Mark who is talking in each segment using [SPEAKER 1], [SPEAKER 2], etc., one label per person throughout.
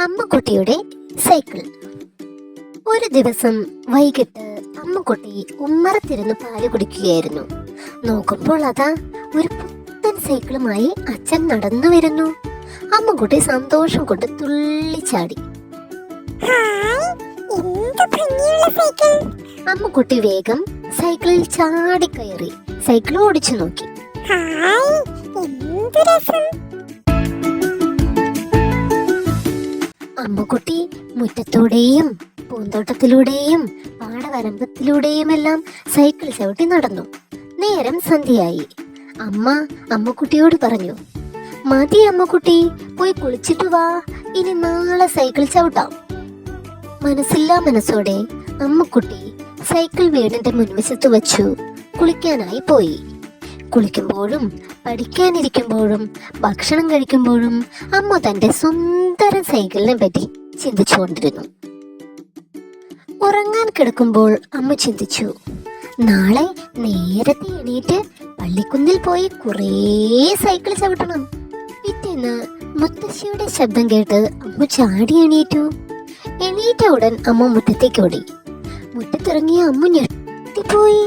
[SPEAKER 1] അമ്മക്കുട്ടിയുടെ cycle. ഒരു ദിവസം വൈകിട്ട് അമ്മക്കുട്ടി ഉമ്മറത്തിരുന്ന് പാൽ കുടിക്കുകയായിരുന്നു. നോക്കുമ്പോൾ അതാ ഒരു പുത്തൻ സൈക്കിളുമായി അച്ഛൻ നടന്നു വരുന്നു. അമ്മക്കുട്ടി സന്തോഷം കൊണ്ട് തുള്ളിച്ചാടി. അമ്മക്കുട്ടി വേഗം സൈക്കിളിൽ ചാടി കയറി സൈക്കിൾ ഓടിച്ചു നോക്കി.
[SPEAKER 2] എന്ത് രസം?
[SPEAKER 1] അമ്മക്കുട്ടി മുറ്റത്തൂടെയും പൂന്തോട്ടത്തിലൂടെയും പാടവരമ്പത്തിലൂടെയുമെല്ലാം സൈക്കിൾ ചവിട്ടി നടന്നു. നേരം സന്ധ്യയായി. അമ്മ അമ്മക്കുട്ടിയോട് പറഞ്ഞു മതി അമ്മക്കുട്ടി പോയി കുളിച്ചിട്ട് വാ. ഇനി നാളെ സൈക്കിൾ ചവിട്ടാം. മനസ്സില്ലാ മനസ്സോടെ അമ്മക്കുട്ടി സൈക്കിൾ വീടിന്റെ മുൻവശത്ത് വച്ചു കുളിക്കാനായി പോയി. കുളിക്കുമ്പോഴും പഠിക്കാനിരിക്കുമ്പോഴും ഭക്ഷണം കഴിക്കുമ്പോഴും അമ്മ തന്റെ സുന്ദര സൈക്കിളിനെ പറ്റി ചിന്തിച്ചുകൊണ്ടിരുന്നു. ഉറങ്ങാൻ കിടക്കുമ്പോൾ അമ്മ ചിന്തിച്ചു നാളെ നേരത്തെ എണീറ്റ് പള്ളിക്കുന്നിൽ പോയി കുറേ സൈക്കിൾ ചവിട്ടണം. പിറ്റേന്ന് മുത്തശ്ശിയുടെ ശബ്ദം കേട്ട് അമ്മ ചാടി എണീറ്റു. എണീറ്റ ഉടൻ അമ്മ മുറ്റത്തേക്ക് ഓടി. മുറ്റത്തിറങ്ങിയ അമ്മ ഞെട്ടിപ്പോയി.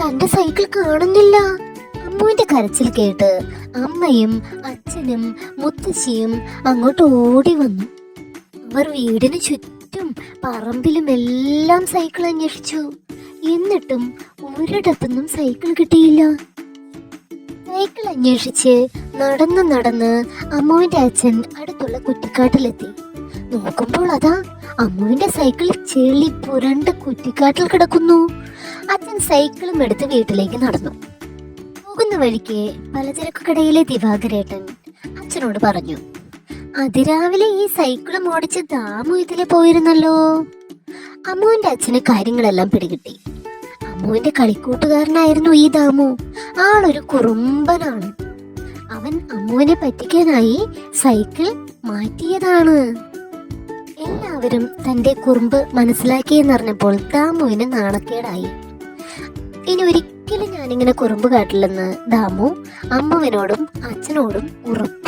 [SPEAKER 1] തന്റെ സൈക്കിൾ കാണുന്നില്ല. അമ്മുവിന്റെ കരച്ചിൽ കേട്ട് അമ്മയും അച്ഛനും മുത്തശ്ശിയും അങ്ങോട്ട് ഓടി വന്നു. അവർ വീടിന് ചുറ്റും പറമ്പിലും എല്ലാം സൈക്കിൾ അന്വേഷിച്ചു. എന്നിട്ടും ഒരിടത്തുനിന്നും സൈക്കിൾ കിട്ടിയില്ല. സൈക്കിൾ അന്വേഷിച്ച് നടന്ന് നടന്ന് അമ്മുവിന്റെ അച്ഛൻ അടുത്തുള്ള കുറ്റിക്കാട്ടിലെത്തി. നോക്കുമ്പോൾ അതാ അമ്മുവിന്റെ സൈക്കിൾ ചെളി പുരണ്ട് കുറ്റിക്കാട്ടിൽ കിടക്കുന്നു. അച്ഛൻ സൈക്കിളും എടുത്ത് വീട്ടിലേക്ക് നടന്നു. പോകുന്ന വഴിക്ക് പലചരക്കുകടയിലെ ദിവാകരേട്ടൻ അച്ഛനോട് പറഞ്ഞു അതിരാവിലെ ഈ സൈക്കിളും ഓടിച്ച് ദാമു ഇതിലെ പോയിരുന്നല്ലോ. അമ്മുവിന്റെ അച്ഛന് കാര്യങ്ങളെല്ലാം പിടികിട്ടി. അമ്മുവിന്റെ കളിക്കൂട്ടുകാരനായിരുന്നു ഈ ദാമു. ആളൊരു കുറുമ്പനാണ്. അവൻ അമ്മുവിനെ പറ്റിക്കാനായി സൈക്കിൾ മാറ്റിയതാണ്. എല്ലാവരും തന്റെ കുറുമ്പ് മനസ്സിലാക്കിയെന്നറിഞ്ഞപ്പോൾ ദാമുവിന് നാണക്കേടായി. ഇനി ഒരിക്കലും ഞാനിങ്ങനെ കുറുമ്പ് കാട്ടില്ലെന്ന് ദാമു അമ്മുവിനോടും അച്ഛനോടും ഉറപ്പ്